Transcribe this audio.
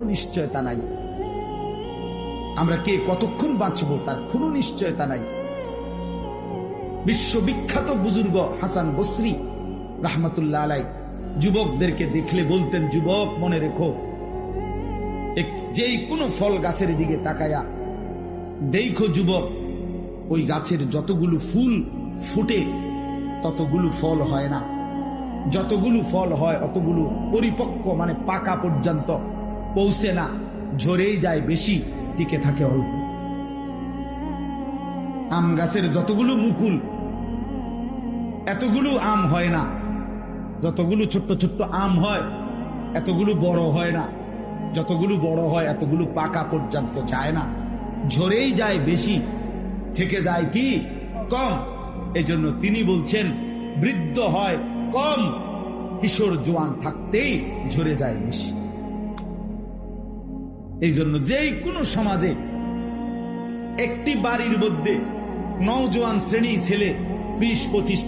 নিশ্চয়তা নাই। আমরা কে কতক্ষণ বাঁচবো তার কোনো নিশ্চয়তা নাই। বিশ্ববিখ্যাত বুজুর্গ হাসান বসরি রাহমাতুল্লাহ আলাই যুবকদেরকে দেখলে বলতেন, যুবক, মনে রেখো যেই কোনো ফল গাছের দিকে তাকায়া দেখো যুবক, ওই গাছের যতগুলো ফুল ফুটে ততগুলো ফল হয় না। যতগুলো ফল হয়, অতগুলো পরিপক্ক মানে পাকা পর্যন্ত পৌঁছে না, ঝরেই যায় বেশি, টিকে থাকে অল্প। আম গাছের যতগুলো মুকুল, এতগুলো আম হয় না। যতগুলো ছোট্ট ছোট্ট আম হয়, এতগুলো বড় হয় না। যতগুলো বড় হয়, এতগুলো পাকা পর্যন্ত যায় না। ঝরেই যায় বেশি, থেকে যায় কি? কম। এজন্য তিনি বলছেন, বৃদ্ধ হয় কম। কিশোর জোয়ান থাকতেই ঝরে যায় বেশি। এই জন্য যেই কোনো সমাজে একটি বাড়ির মধ্যে নওজোয়ান শ্রেণি ছেলে বিশ পঁচিশ